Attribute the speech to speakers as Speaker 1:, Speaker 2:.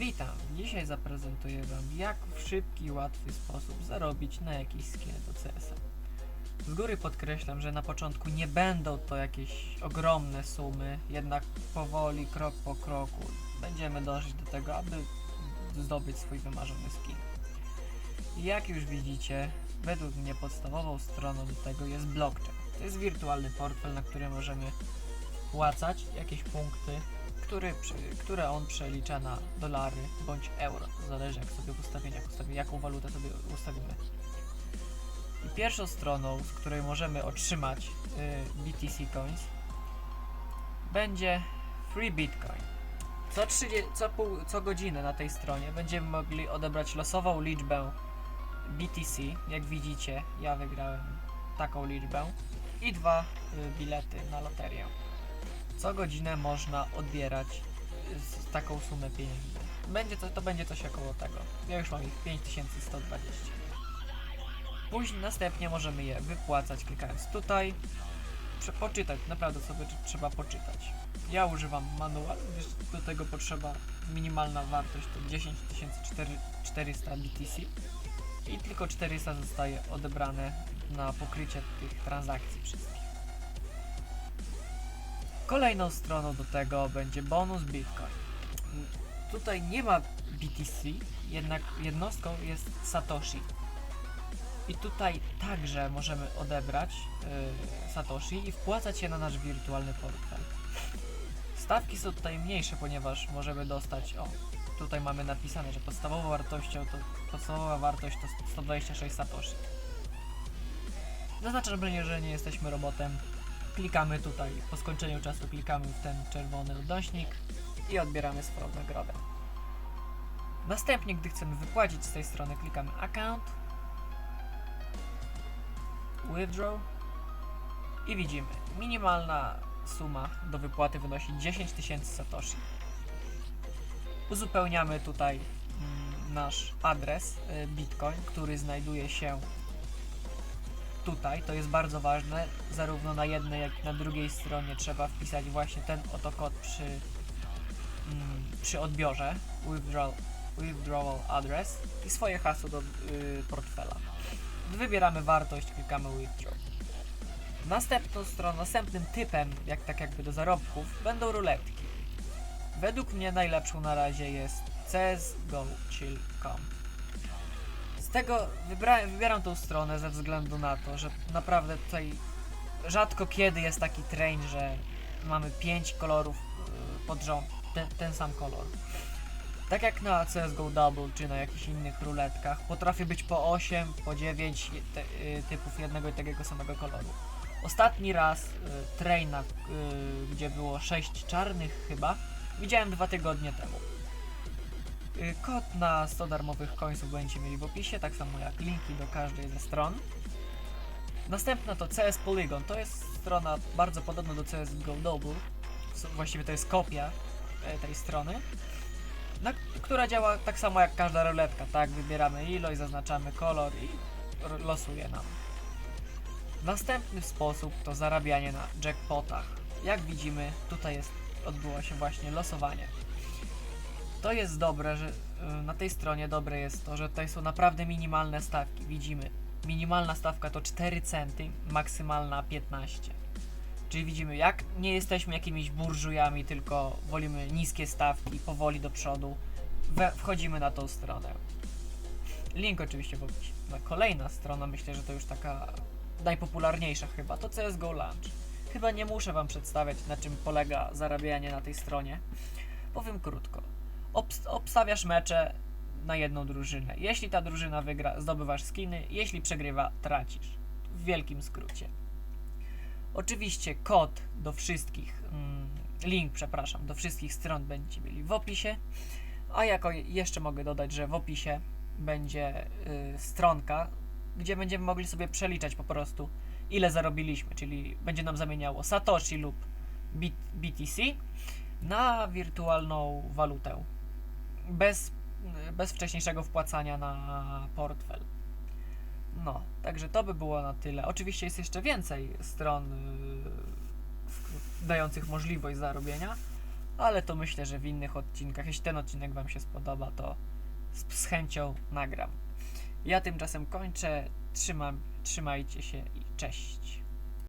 Speaker 1: Witam! Dzisiaj zaprezentuję Wam, jak w szybki i łatwy sposób zarobić na jakiś skin do CS-a. Z góry podkreślam, że na początku nie będą to jakieś ogromne sumy, jednak powoli, krok po kroku będziemy dążyć do tego, aby zdobyć swój wymarzony skin. Jak już widzicie, według mnie podstawową stroną do tego jest blockchain. To jest wirtualny portfel, na który możemy wpłacać jakieś punkty, który, które on przelicza na dolary bądź euro. Zależy jak sobie ustawimy, jaką walutę sobie ustawimy. I pierwszą stroną, z której możemy otrzymać y, BTC Coins będzie Free Bitcoin. Co, 30, co, pół, co godzinę na tej stronie będziemy mogli odebrać losową liczbę BTC. Jak widzicie, ja wygrałem taką liczbę i dwa y, bilety na loterię. Co godzinę można odbierać z taką sumę pieniędzy. Będzie to, to będzie coś około tego. Ja już mam ich 5120. Później następnie możemy je wypłacać klikając tutaj. Prze- Poczytać, naprawdę sobie tr- trzeba poczytać. Ja używam manual, gdyż do tego potrzeba minimalna wartość to 10400 BTC i tylko 400 zostaje odebrane na pokrycie tych transakcji wszystkich. Kolejną stroną do tego będzie bonus Bitcoin. Tutaj nie ma BTC, jednak jednostką jest Satoshi. I tutaj także możemy odebrać y, Satoshi i wpłacać je na nasz wirtualny portfel. Stawki są tutaj mniejsze, ponieważ możemy dostać, o, tutaj mamy napisane, że podstawową wartością to podstawowa wartość to 126 Satoshi. Zaznaczam, że nie jesteśmy robotem, klikamy tutaj, po skończeniu czasu klikamy w ten czerwony odnośnik i odbieramy swoją nagrodę. Następnie, gdy chcemy wypłacić z tej strony, klikamy Account, Withdraw i widzimy, minimalna suma do wypłaty wynosi 10 tysięcy satoshi. Uzupełniamy tutaj mm, nasz adres y, Bitcoin, który znajduje się tutaj, to jest bardzo ważne, zarówno na jednej, jak i na drugiej stronie trzeba wpisać właśnie ten oto kod przy, mm, przy odbiorze, withdrawal, withdrawal address i swoje hasło do y, portfela. Wybieramy wartość, klikamy withdraw. Następną stroną, następnym typem, jak tak jakby do zarobków, będą ruletki. Według mnie najlepszą na razie jest csgochill.com. Z tego wybieram tą stronę ze względu na to, że naprawdę tutaj rzadko kiedy jest taki train, że mamy 5 kolorów yy, pod rząd, ten, ten sam kolor. Tak jak na CSGO Double czy na jakichś innych ruletkach, potrafi być po 8, po 9 je- te, yy, typów jednego i takiego samego koloru. Ostatni raz yy, traina, yy, gdzie było 6 czarnych chyba, widziałem dwa tygodnie temu. Y, Kod na 100 darmowych końców będziecie mieli w opisie, tak samo jak linki do każdej ze stron. Następna to CS Polygon. To jest strona bardzo podobna do CSGO Double. S- Właściwie to jest kopia e, tej strony, na, która działa tak samo jak każda ruletka. Tak, wybieramy ilość, zaznaczamy kolor i losuje nam. Następny sposób to zarabianie na jackpotach. Jak widzimy, tutaj jest, odbyło się właśnie losowanie. To jest dobre, że y, na tej stronie dobre jest to, że tutaj są naprawdę minimalne stawki. Widzimy, minimalna stawka to 4 centy, maksymalna 15. Czyli widzimy, jak nie jesteśmy jakimiś burżujami, tylko wolimy niskie stawki, powoli do przodu, we, wchodzimy na tą stronę. Link oczywiście w opisie. Kolejna strona, myślę, że to już taka najpopularniejsza chyba, to CSGO Launch. Chyba nie muszę Wam przedstawiać, na czym polega zarabianie na tej stronie. Powiem krótko. Obs- obstawiasz mecze na jedną drużynę. Jeśli ta drużyna wygra, zdobywasz skiny, jeśli przegrywa, tracisz. W wielkim skrócie. Oczywiście kod do wszystkich, mm, link, przepraszam, do wszystkich stron będziecie mieli w opisie. A jako je- jeszcze mogę dodać, że w opisie będzie y, stronka, gdzie będziemy mogli sobie przeliczać po prostu ile zarobiliśmy, czyli będzie nam zamieniało Satoshi lub BTC na wirtualną walutę. Bez, bez wcześniejszego wpłacania na portfel. No, także to by było na tyle. Oczywiście jest jeszcze więcej stron yy, dających możliwość zarobienia, ale to myślę, że w innych odcinkach, jeśli ten odcinek Wam się spodoba, to z, z chęcią nagram. Ja tymczasem kończę. Trzymam, trzymajcie się i cześć.